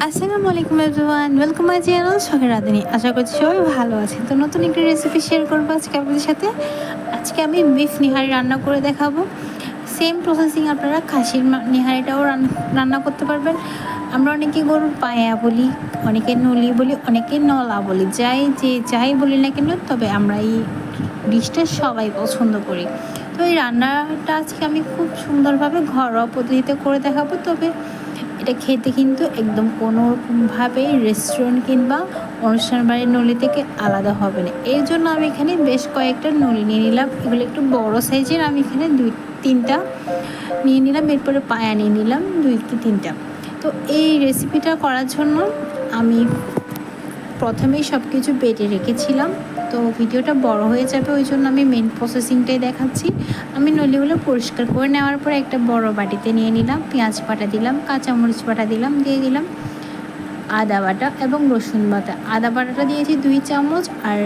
আসসালামু আলাইকুম everyone, welcome my channel শখের রাঁধুনি। আশা করছি সবাই ভালো আছেন। তো নতুন একটি রেসিপি শেয়ার করব আজকে আপনাদের সাথে। আজকে আমি বিফ নিহারি রান্না করে দেখাবো। সেম প্রসেসিং আপনারা খাসির নিহারিটাও রান- রান্না করতে পারবেন। আমরা অনেকে গরুর পায়া বলি, অনেকে নলি বলি, অনেকে নলা বলি। যাই যে যাই বলি না কেন, তবে আমরা এই ডিশটা সবাই পছন্দ করি। তো এই রান্নাটা আজকে আমি খুব সুন্দরভাবে ঘরোয়া পদ্ধতিতে করে দেখাবো। তবে এটা খেতে কিন্তু একদম কোনোভাবেই রেস্টুরেন্ট কিংবা অনুষ্ঠান বাড়ির নলি থেকে আলাদা হবে না। এর জন্য আমি এখানে বেশ কয়েকটা নলি নিয়ে নিলাম। এগুলো একটু বড় সাইজের, আমি এখানে দুই তিনটা নিয়ে নিলাম। এরপরে পায়া নিয়ে নিলাম, দুই কি তিনটা। তো এই রেসিপিটা করার জন্য আমি প্রথমেই সব কিছু বেটে রেখেছিলাম। তো ভিডিওটা বড় হয়ে যাবে, ওই জন্য আমি মেন প্রসেসিংটাই দেখাচ্ছি। আমি নলিগুলো পরিষ্কার করে নেওয়ার পর একটা বড় বাটিতে নিয়ে নিলাম, পেঁয়াজ বাটা দিলাম, কাঁচামরিচ বাটা দিলাম, দিয়ে দিলাম আদা বাটা এবং রসুন বাটা। আদা বাটাটা দিয়েছি দুই চামচ আর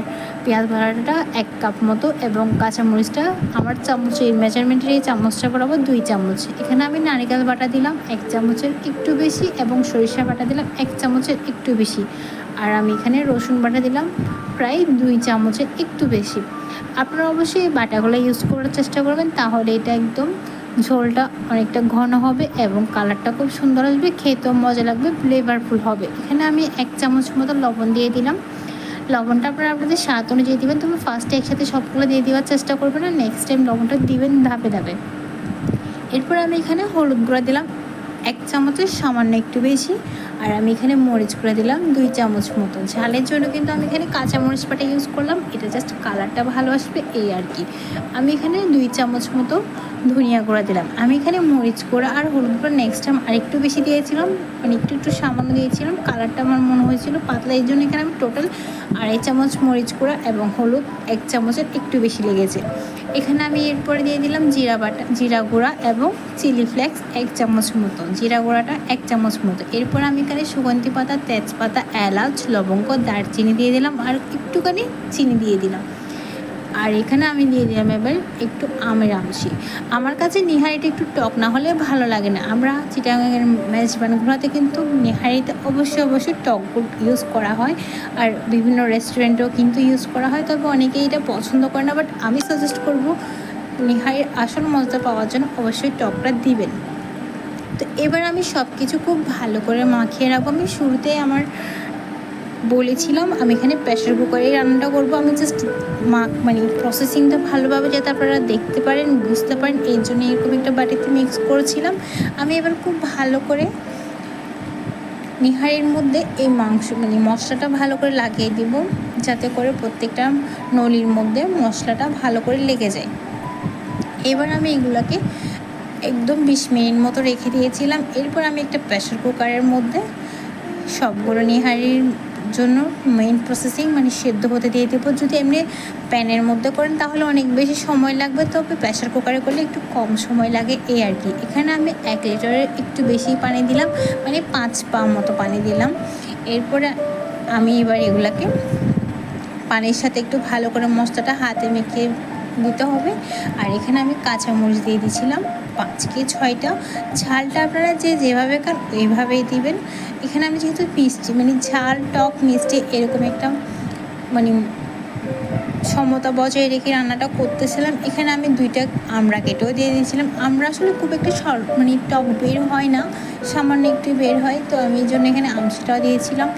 পেঁয়াজ বাটাটা এক কাপ মতো এবং কাঁচামরিচটা আমার চামচের মেজারমেন্টের এই চামচটা বরাবর দুই চামচ। এখানে আমি নারিকেল বাটা দিলাম এক চামচের একটু বেশি এবং সরিষা বাটা দিলাম এক চামচের একটু বেশি। আর আমি এখানে রসুন বাটা দিলাম প্রায় দুই চামচের একটু বেশি। আপনারা অবশ্যই বাটাগুলো ইউজ করার চেষ্টা করবেন, তাহলে এটা একদম ঝোলটা অনেকটা ঘন হবে এবং কালারটা খুব সুন্দর আসবে, খেতেও মজা লাগবে ফ্লেভারফুল হবে। এখানে আমি এক চামচ মতো লবণ দিয়ে দিলাম। লবণটা আপনারা আপনাদের স্বাদ অনুযায়ী দেবেন, তবে ফার্স্টে একসাথে সবগুলো দিয়ে দেওয়ার চেষ্টা করবেন না নেক্সট টাইম লবণটা দিবেন ধাপে ধাপে। এরপর আমি এখানে হলুদ গুঁড়া দিলাম। এক চামচের সামান্য একটু বেশি। আর আমি এখানে মরিচ করে দিলাম, দুই চামচ মতো ঝালের জন্য কিন্তু আমি এখানে কাঁচা মরিচ পাটা ইউজ করলাম। এটা জাস্ট কালারটা ভালো আসবে এই আর কি। আমি এখানে দুই চামচ মতো ধনিয়া গুঁড়া দিলাম। আমি এখানে মরিচ গুঁড়া আর হলুদ গুঁড়া নেক্সট টাইম আরেকটু বেশি দিয়েছিলাম। মানে একটু একটু সামান্য দিয়েছিলাম। কালারটা আমার মনে হয়েছিল পাতলা, এই জন্য এখানে আমি টোটাল আড়াই চামচ মরিচ গুঁড়া এবং হলুদ এক চামচের একটু বেশি লেগেছে। এখানে আমি এরপরে দিয়ে দিলাম জিরা বাটা, জিরা গুঁড়া এবং চিলি ফ্লেক্স এক চামচ মতো। জিরা গুঁড়াটা এক চামচ মতো। এরপর আমি এখানে সুগন্ধি পাতা, তেজপাতা, এলাচ, লবঙ্গ, দারচিনি দিয়ে দিলাম আর একটুখানি চিনি দিয়ে দিলাম। আর এখানে আমি দিয়ে দিলাম এবার একটু আমের আমশি আমার কাছে নিহারিটা একটু টক, না হলে ভালো লাগে না। আমরা চিটাগাঙের মেজবান ঘোরাতে কিন্তু নিহারিতে অবশ্যই অবশ্যই টক ইউজ করা হয়। আর বিভিন্ন রেস্টুরেন্টেও কিন্তু ইউজ করা হয়। তবে অনেকেই এটা পছন্দ করে না বাট আমি সাজেস্ট করব নিহারির আসল মজা পাওয়ার জন্য অবশ্যই টকটা দিবেন। তো এবার আমি সব কিছু খুব ভালো করে মাখিয়ে রাখব। আমি শুরুতেই আমার বলেছিলাম, আমি এখানে প্রেশার কুকারেই রান্নাটা করব। আমি জাস্ট মা মানে প্রসেসিংটা ভালোভাবে যাতে আপনারা দেখতে পারেন, বুঝতে পারেন এই জন্য এরকম একটা বাটিতে মিক্স করেছিলাম। আমি এবার খুব ভালো করে নিহারির মধ্যে এই মাংস মানে মশলাটা ভালো করে লাগিয়ে দিব, যাতে করে প্রত্যেকটা নলির মধ্যে মশলাটা ভালো করে লেগে যায়। এবার আমি এগুলোকে একদম বিশ মিনিট মতো রেখে দিয়েছিলাম। এরপর আমি একটা প্রেশার কুকারের মধ্যে সবগুলো নিহারির জন্য মেইন প্রসেসিং মানে সেদ্ধ হতে দিয়ে দেবো। যদি এমনি প্যানের মধ্যে করেন তাহলে অনেক বেশি সময় লাগবে, তবে প্রেশার কুকারে করলে একটু কম সময় লাগে এই আর কি। এখানে আমি এক লিটারের একটু বেশি পানি দিলাম মানে পাঁচ পা মতো পানি দিলাম। এরপরে আমি এবার এগুলাকে পানির সাথে একটু ভালো করে মশলাটা হাতে মেখে দিতে হবে। আর এখানে আমি কাঁচামরিচ দিয়ে দিয়েছিলাম পাঁচ কি ছয়টা। ঝালটা আপনারা যে যেভাবে খান ওইভাবেই দিবেন। এখানে আমি যেহেতু মিষ্টি মানে ঝাল, টক, মিষ্টি এরকম একটা মানে সমতা বজায় রেখে রান্নাটা করতেছিলাম। এখানে আমি দুইটা আমড়া কেটেও দিয়ে দিয়েছিলাম। আমরা আসলে খুব একটা সর মানে টক বের হয় না, সামান্য একটু বের হয়, তো আমি এই জন্য এখানে আমসিটাও দিয়েছিলাম।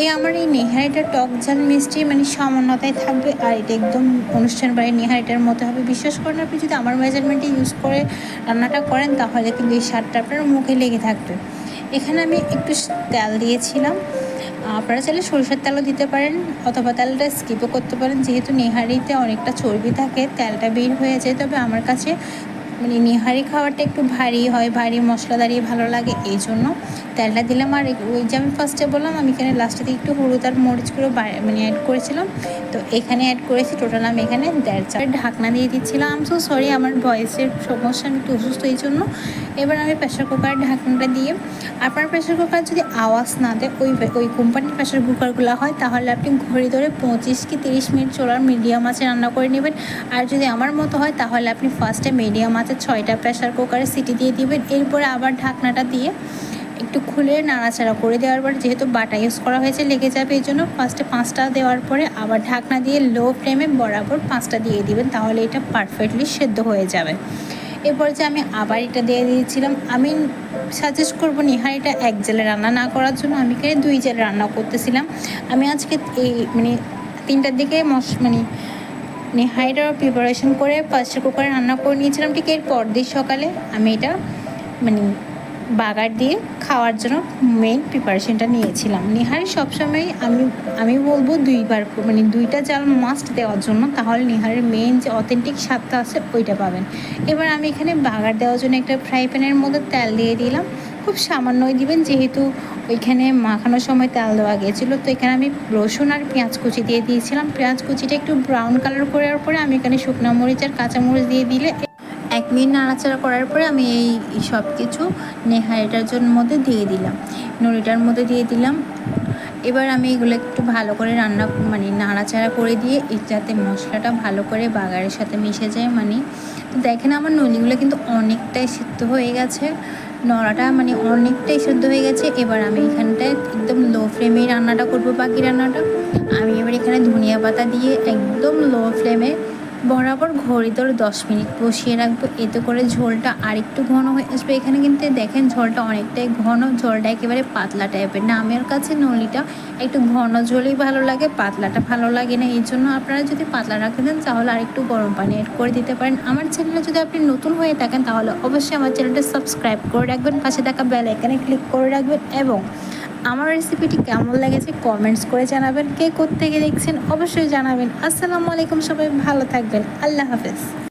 এই আমার এই নেহারিটা টক ঝাল মিষ্টি মানে সামান্যতায় থাকবে, আর এটা একদম অনুষ্ঠান বাড়ির নেহারিটার মতো হবে। বিশ্বাস করেন আপনি যদি আমার মেজারমেন্টে ইউজ করে রান্নাটা করেন, তাহলে কিন্তু এই স্বাদটা আপনার মুখে লেগে থাকবে। এখানে আমি একটু তেল দিয়েছিলাম। আপনারা চাইলে সরিষার তেলও দিতে পারেন অথবা তেলটা স্কিপও করতে পারেন। যেহেতু নেহারিতে অনেকটা চর্বি থাকে, তেলটা বের হয়ে যায়। তবে আমার কাছে মানে নিহারি খাবারটা একটু ভারী হয়, ভারী মশলাদারি ভালো লাগে এই জন্য তেলটা দিলাম। আর ওই যে আমি ফার্স্টে বললাম, আমি এখানে লাস্টে একটু হলুদ আর মরিচ করে মানে অ্যাড করেছিলাম। তো এখানে অ্যাড করেছি টোটাল আমি এখানে দেড় চার। ঢাকনা দিয়ে দিচ্ছিলাম। সো সরি আমার ভয়েসের সমস্যা, আমি একটু অসুস্থ এই জন্য। এবার আমি প্রেশার কুকার ঢাকনাটা দিয়ে, আপনার প্রেশার কুকার যদি আওয়াজ না দেয়, ওই ওই কোম্পানির প্রেশার কুকারগুলো হয়, তাহলে আপনি ঘড়ি ধরে পঁচিশ কি তিরিশ মিনিট চলার মিডিয়াম আছে রান্না করে নেবেন। আর যদি আমার মতো হয়, তাহলে আপনি ফার্স্টে মিডিয়াম আছে ছয়টা প্রেশার কুকারে সিটি দিয়ে দিবেন। এরপরে আবার ঢাকনাটা দিয়ে একটু খুলে নাড়াচাড়া করে দেওয়ার পর যেহেতু বাটা ইউজ করা হয়েছে লেগে যাবে, এই জন্য ফার্স্টে পাঁচটা দেওয়ার পরে আবার ঢাকনা দিয়ে লো ফ্লেমে বরাবর পাঁচটা দিয়ে দিবেন, তাহলে এটা পারফেক্টলি সেদ্ধ হয়ে যাবে। এরপর যে আমি আবার এটা দিয়ে দিয়েছিলাম, আমি সাজেস্ট করব নিহারিটা এক জেলে রান্না না করার জন্য, আমি এখানে দুই জেলে রান্না করতেছিলাম। আমি আজকে এই মানে তিনটার দিকে মশ মানে নিহারিটার প্রিপারেশন করে প্রেসার কুকারে রান্না করে নিয়েছিলাম, ঠিক এর পরদিন সকালে আমি এটা মানে বাগার দিয়ে খাওয়ার জন্য মেন প্রিপারেশনটা নিয়েছিলাম। নিহারি সবসময় আমি আমি বলব দুইবার মানে দুইটা চাল মাস্ট দেওয়ার জন্য, তাহলে নিহারের মেন যে অথেন্টিক স্বাদটা আছে, ওইটা পাবেন। এবার আমি এখানে বাগার দেওয়ার জন্য একটা ফ্রাই প্যানের মধ্যে তেল দিয়ে দিলাম। খুব সামান্যই দিবেন, যেহেতু ওইখানে মাখানোর সময় তেল দেওয়া গিয়েছিল তো এখানে আমি রসুন আর পেঁয়াজ কুচি দিয়ে দিয়েছিলাম। পেঁয়াজ কুচিটা একটু ব্রাউন কালার করার পরে আমি এখানে শুকনো মরিচ আর কাঁচামরিচ দিয়ে দিলে এক মিনিট নাড়াচাড়া করার পরে আমি এই সব কিছু নেহারিটার জন্য মধ্যে দিয়ে দিলাম। নড়িটার মধ্যে দিয়ে দিলাম। এবার আমি এগুলো একটু ভালো করে রান্না মানে নাড়াচাড়া করে দিয়ে যাতে মশলাটা ভালো করে বাগারের সাথে মিশে যায় মানে তো দেখেন আমার নলিগুলো কিন্তু অনেকটাই সিদ্ধ হয়ে গেছে। নড়াটা মানে অনেকটাই সিদ্ধ হয়ে গেছে। এবার আমি এখানটায় একদম লো ফ্লেমে রান্নাটা করব, বাকি রান্নাটা। আমি এবার এখানে ধনিয়া পাতা দিয়ে একদম লো ফ্লেমে বরাবর ঘড়ি ধরে দশ মিনিট বসিয়ে রাখব। এতে করে ঝোলটা আরেকটু ঘন হয়ে আসবে। এখানে কিন্তু দেখেন ঝোলটা অনেকটাই ঘন। ঝোলটা একেবারে পাতলা টাইপের। না, আমার কাছে নলিটা একটু ঘন ঝোলই ভালো লাগে, পাতলাটা ভালো লাগে না। এই জন্য আপনারা যদি পাতলা রাখতে দেন তাহলে আরেকটু গরম পানি অ্যাড করে দিতে পারেন। আমার চ্যানেলে যদি আপনি নতুন হয়ে থাকেন, তাহলে অবশ্যই আমার চ্যানেলটা সাবস্ক্রাইব করে রাখবেন, পাশে থাকা বেল এখানে ক্লিক করে রাখবেন এবং আমার রেসিপিটি কেমন লেগেছে কমেন্টস করে জানাবেন। কে কোত্থেকে দেখছেন অবশ্যই জানাবেন। আসসালামু আলাইকুম সবাই, ভালো থাকবেন। আল্লাহ হাফেজ।